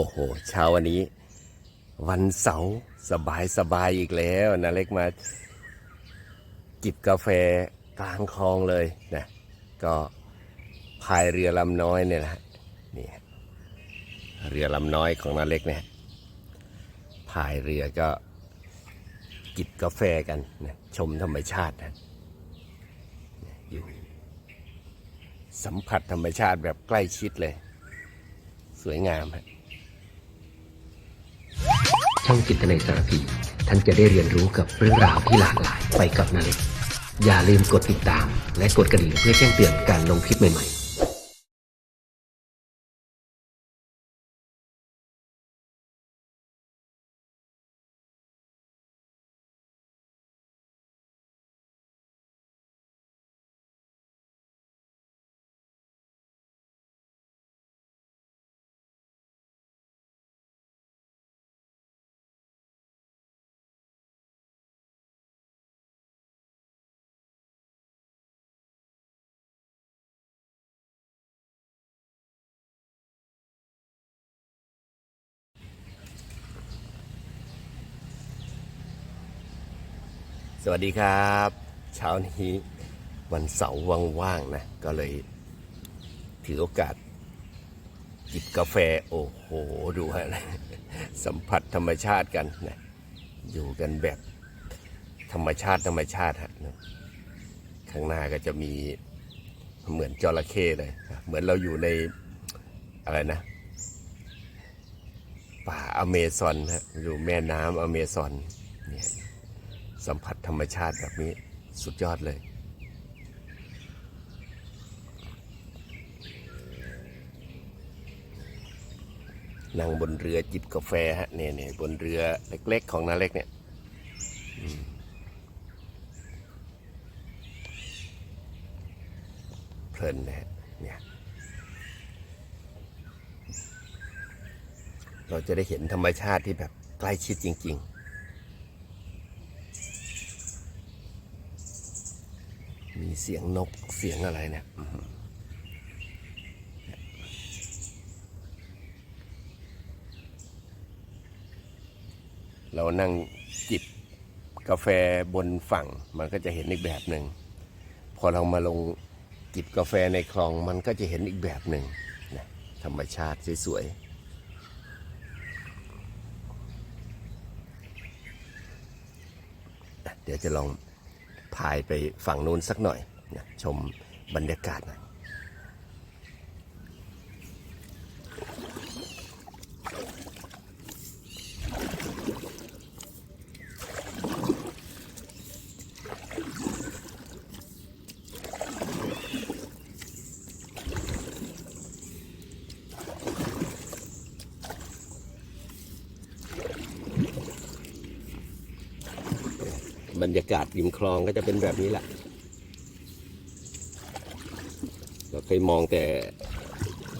อ้โห เช้าวันนี้ วันเสาร์สบายสบายอีกแล้วนะเล็กมา จิบกาแฟกลางคลองเลยนะก็พายเรือลำน้อยเนี่ยนะนี่เรือลำน้อยของนาเล็กเนี่ยพายเรือก็จิบกาแฟกันนะชมธรรมชาตินะอยู่สัมผัสธรรมชาติแบบใกล้ชิดเลย สวยงามฮะ ช่องจิตในสารพีท่านจะได้เรียนรู้กับเรื่องราวที่หลากหลายไปกับนาเล็กอย่าลืมกดติดตาม และกดกระดิ่งเพื่อแจ้งเตือนการลงคลิปใหม่ๆ วัสดีครับ เช้านี้วันเสาร์ว่างๆนะ ก็เลยถือโอกาสจิบกาแฟ โอ้โห ดูฮะสัมผัสธรรมชาติกันนะอยู่กันแบบธรรมชาติธรรมชาติฮะนะข้างหน้าก็จะมีเหมือนจระเข้เลย เหมือนเราอยู่ในอะไรนะ ป่าอเมซอนฮะอยู่แม่น้ำอเมซอนเนี่ย สัมผัสธรรมชาติแบบนี้สุดยอดเลย นั่งบนเรือจิบกาแฟฮะเนี่ยเนี่ยบนเรือเล็กๆของนาเล็กเนี่ยเพลินนะฮะเนี่ยเราจะได้เห็นธรรมชาติที่แบบใกล้ชิดจริง ๆ มีเสียงนกเสียงอะไรเนี่ยเรานั่งจิบกาแฟบนฝั่งมันก็จะเห็นอีกแบบหนึ่ง พอเรามาลงจิบกาแฟในคลองมันก็จะเห็นอีกแบบหนึ่งนะธรรมชาติสวยๆเดี๋ยวจะลอง พายไปฝั่งนู้นสักหน่อยนะชมบรรยากาศหน่อย บรรยากาศริมคลองก็จะเป็นแบบนี้แหละ เราเคยมองแต่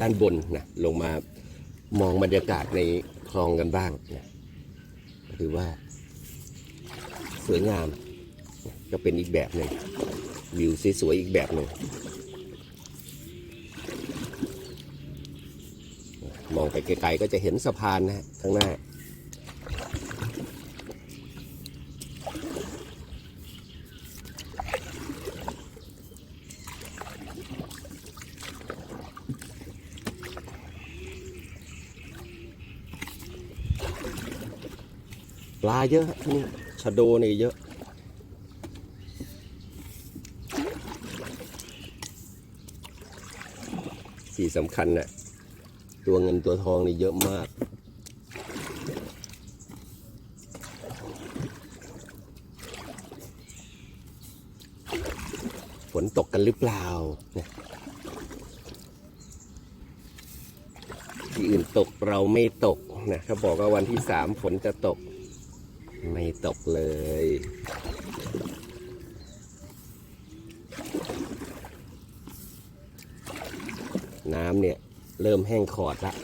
ด้านบนนะลงมามองบรรยากาศในคลองกันบ้างนะถือว่า สวยงาม ก็เป็นอีกแบบหนึ่งวิวสวยๆอีกแบบหนึ่งมองไปไกลๆก็จะเห็นสะพานนะฮะข้างหน้าาเยอะนี่ชะโดนี่เยอะที่สำคัญน่ะตัวเงินตัวทองนี่เยอะมากฝนตกกันหรือเปล่าเนี่ยที่อื่นตกเราไม่ตกนะเขาบอกว่าวันที่สามฝนจะตก ไม่ตกเลย น้ำเนี่ย เริ่มแห้งขอดละ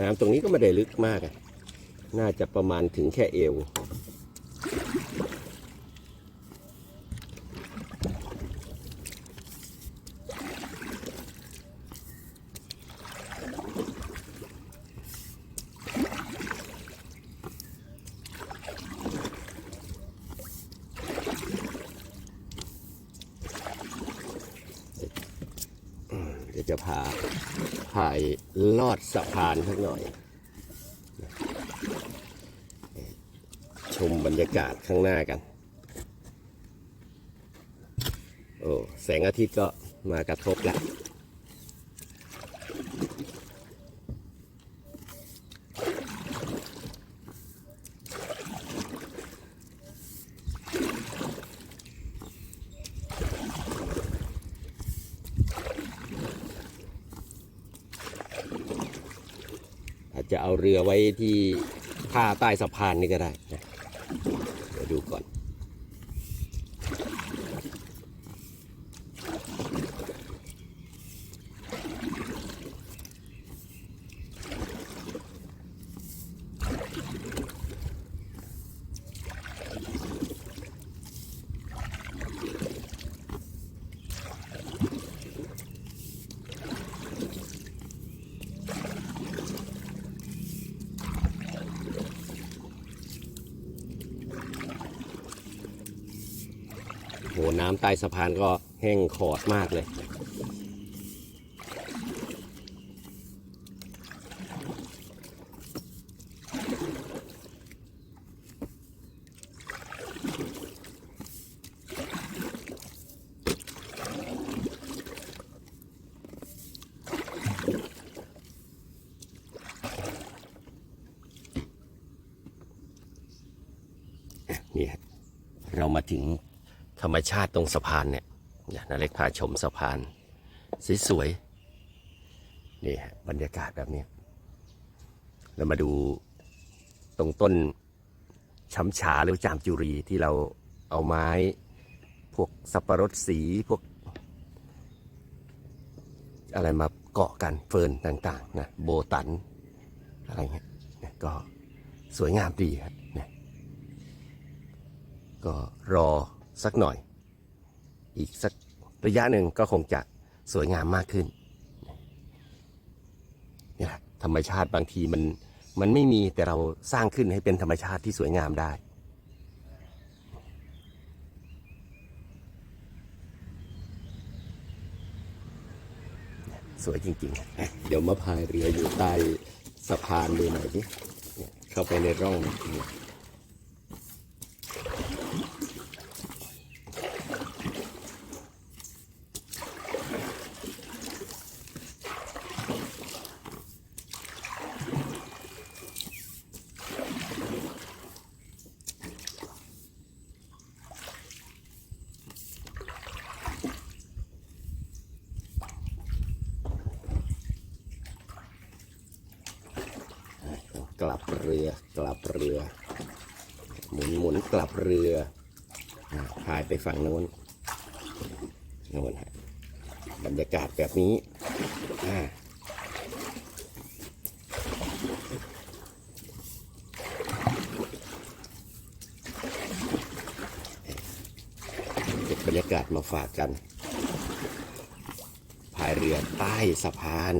น้ำตรงนี้ก็ไม่ได้ลึกมากอะน่าจะประมาณถึงแค่เอว จะพาพายลอดสะพานสักหน่อย ชมบรรยากาศข้างหน้ากัน โอ้แสงอาทิตย์ก็มากระทบแล้ว อาจจะเอาเรือไว้ที่ท่าใต้สะพานนี่ก็ได้นะเดี๋ยวดูก่อน โห น้ำใต้สะพานก็แห้งขอดมากเลย นี่ครับเรามาถึง ธรรมชาติตรงสะพานเนี่ยนาเล็กพาชมสะพานสวยๆนี่ฮะบรรยากาศแบบนี้ เรามาดูตรงต้นช้ำฉาหรือจามจุรีที่เราเอาไม้ พวกสับปะรดสีพวก อะไรมาเกาะกันเฟิร์นต่างๆนะโบตัน อะไรเงี้ยก็สวยงามดีครับก็รอ สักหน่อย อีกสักระยะหนึ่งก็คงจะสวยงามมากขึ้นนี่แหละธรรมชาติบางทีมันมันไม่มีแต่เราสร้างขึ้นให้เป็นธรรมชาติที่สวยงามได้ สวยจริงๆ เดี๋ยวมาพายเรืออยู่ใต้สะพานดูหน่อยดิเนี่ยเข้าไปในร่อง กลับเรือ กลับเรือ หมุนหมุนกลับเรือพายไปฝั่งโน้นโน้นฮะบรรยากาศแบบนี้เก็บบรรยากาศมาฝากกัน พายเรือใต้สะพาน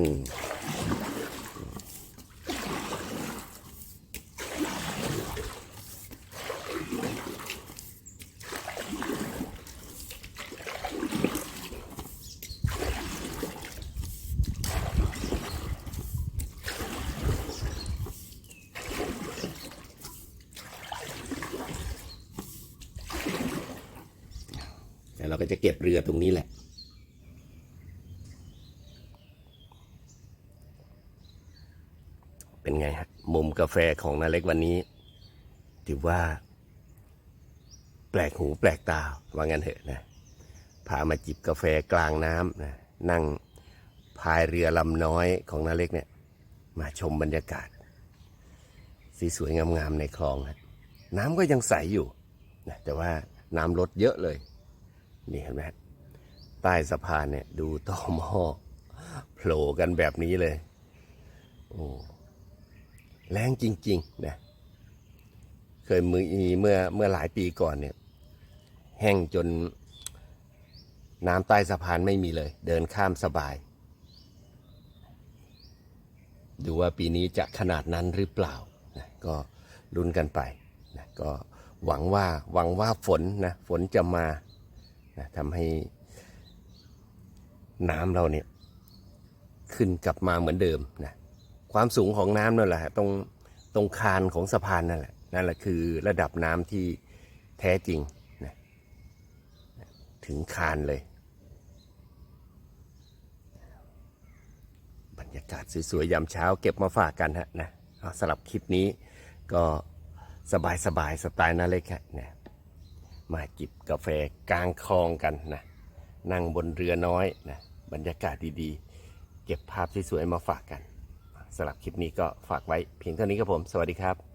ก็จะเก็บเรือตรงนี้แหละ เป็นไงฮะมุมกาแฟของนาเล็กวันนี้ ถือว่า แปลกหูแปลกตาว่างั้นเถอะนะพามาจิบกาแฟกลางน้ำนะนั่งพายเรือลำน้อยของนาเล็กเนี่ย มาชมบรรยากาศ สีสวยงามๆในคลองฮะน้ำก็ยังใสอยู่นะแต่ว่าน้ำลดเยอะเลย นี่เห็นไหมใต้สะพานเนี่ย ดูต่อหม้อโผล่กันแบบนี้เลย โอ้แรงจริง ๆ นะ เคยมือีเมื่อเมื่อหลายปีก่อนเนี่ย แห้งจนน้ำใต้สะพานไม่มีเลย เดินข้ามสบาย ดูว่าปีนี้จะขนาดนั้นหรือเปล่านะก็ลุ้นกันไปนะก็หวังว่าหวังว่าฝนนะ ฝนจะมา นะทำให้น้ำเราเนี่ยขึ้นกลับมาเหมือนเดิมนะความสูงของน้ำนั่นแหละตรงตรงคานของสะพานนั่นแหละนั่นแหละคือระดับน้ำที่แท้จริงนะถึงคานเลย บรรยากาศสวยๆยามเช้าเก็บมาฝากกันฮะนะสำหรับคลิปนี้ก็สบายๆสสไตล์นาเล็กฮะนะ มาจิบกาแฟกลางคลองกันนะนั่งบนเรือน้อยนะบรรยากาศดีๆ เก็บภาพสวยๆมาฝากกันสำหรับคลิปนี้ก็ฝากไว้เพียงเท่านี้ครับผม สวัสดีครับ